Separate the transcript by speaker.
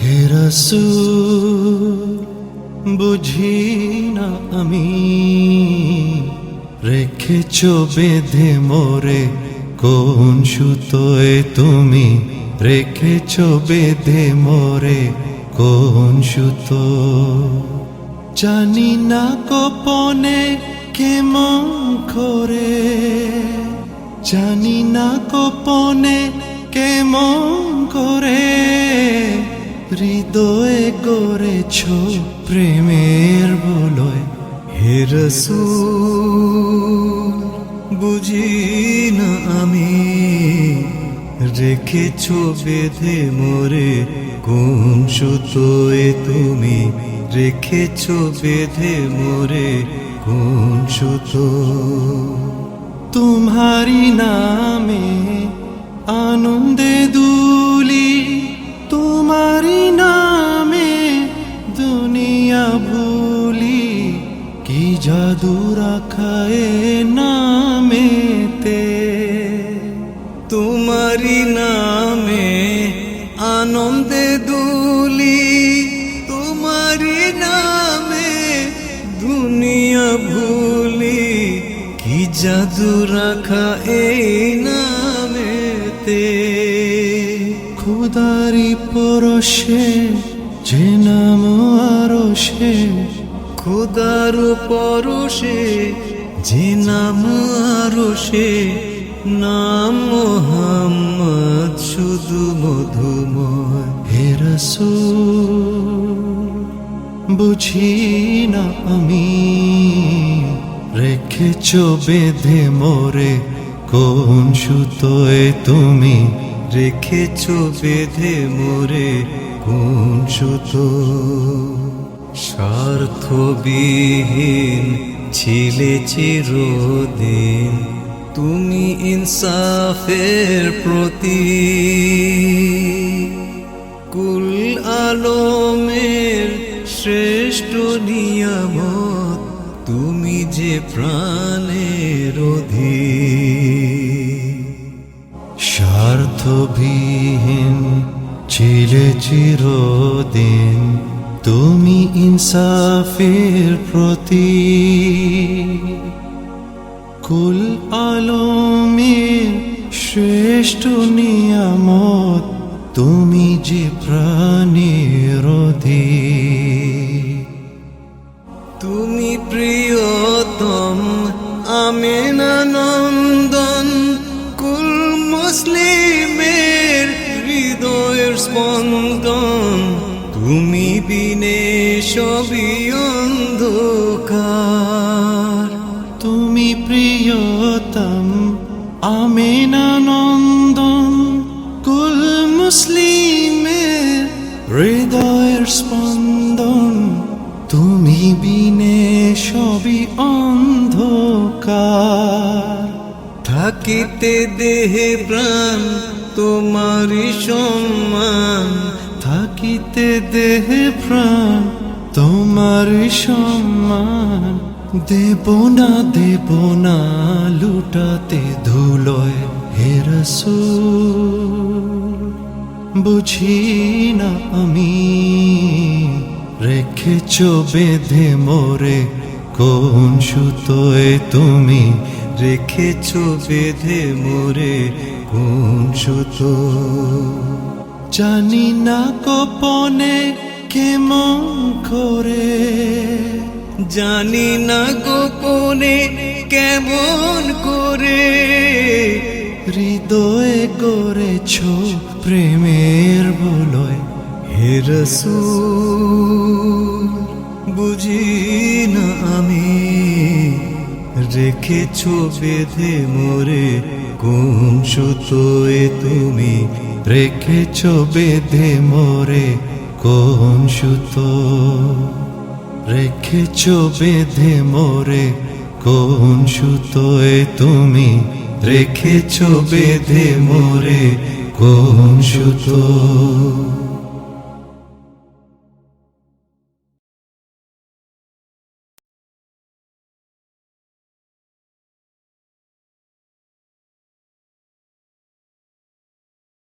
Speaker 1: হে বুঝি না আমি? রেখেছ বেঁধে মোরে, কোন সুতোয় তুমি? রেখেছ বেঁধে মোরে, কোন সুতো? জানি না গোপনে কেমন করে। জানি না গোপনে কেমন করে। হৃদয়ে করেছ প্রেমের বলয়। হে রসূল বুঝি না আমি, রেখেছ বেঁধে মোরে কোন সুতোয় তুমি? রেখেছ বেঁধে মোরে কোন সুতো? তোমারি নামে আনন্দে দুলি জাদু রাখা এই নামেতে। খুদারি পরশে, যে নাম আরও সে। খুদার পরশে, যে নাম আরও সে। নাম মোহাম্মদ শুধু মধুময়। হে রসূল, বুঝি না আমি রেখেছ বেঁধে মোরে, কোন সুতোয় তুমি? রেখেছ বেঁধে মোরে, কোন সুতো? স্বার্থবিহীন ছিলে চিরদিন, তুমি ইনসাফের প্রতি কুল আলমের শ্রেষ্ঠ নিয়ামত তুমি যে প্রাণের স্বার্থবিহীন ছিলে চিরদিন, তুমি ইনসাফের প্রতি কুল আলমের শ্রেষ্ঠ নিয়ামত, তুমি যে প্রাণের অধীন। তুমি প্রিয়তম আমেনানন্দন কুল মুসলিমের হৃদয়ের স্পন্দন। তুমি বিনে সবই অন্ধকার। তুমি প্রিয়তম আমেনানন্দন কুল মুসলিমের হৃদয়ের স্পন্দন। তুমি বিনে থাকিতে দেহে প্রাণ, তোমারই সম্মান। থাকিতে দেহে প্রাণ, তোমারই সম্মান। দেব না দেব না, লুটাতে ধুলয় হে রসূল। বুঝি না আমি রেখেছ বেঁধে মোরে কোন সুতোয় তুমি রেখেছ বেঁধে মোরে? কোন সুতো? জানি না গোপনে কেমন করে। জানি না গোপনে কেমন করে। হৃদয়ে করেছ প্রেমের বলয় হে বুঝি না আমি। রেখেছ বেঁধে মোরে কোন সুতোয় তুমি? রেখেছ বেঁধে মোরে কোন সুতো? রেখেছ বেঁধে মোরে কোন সুতোয় তুমি? রেখেছ বেঁধে মোরে কোন সুতো?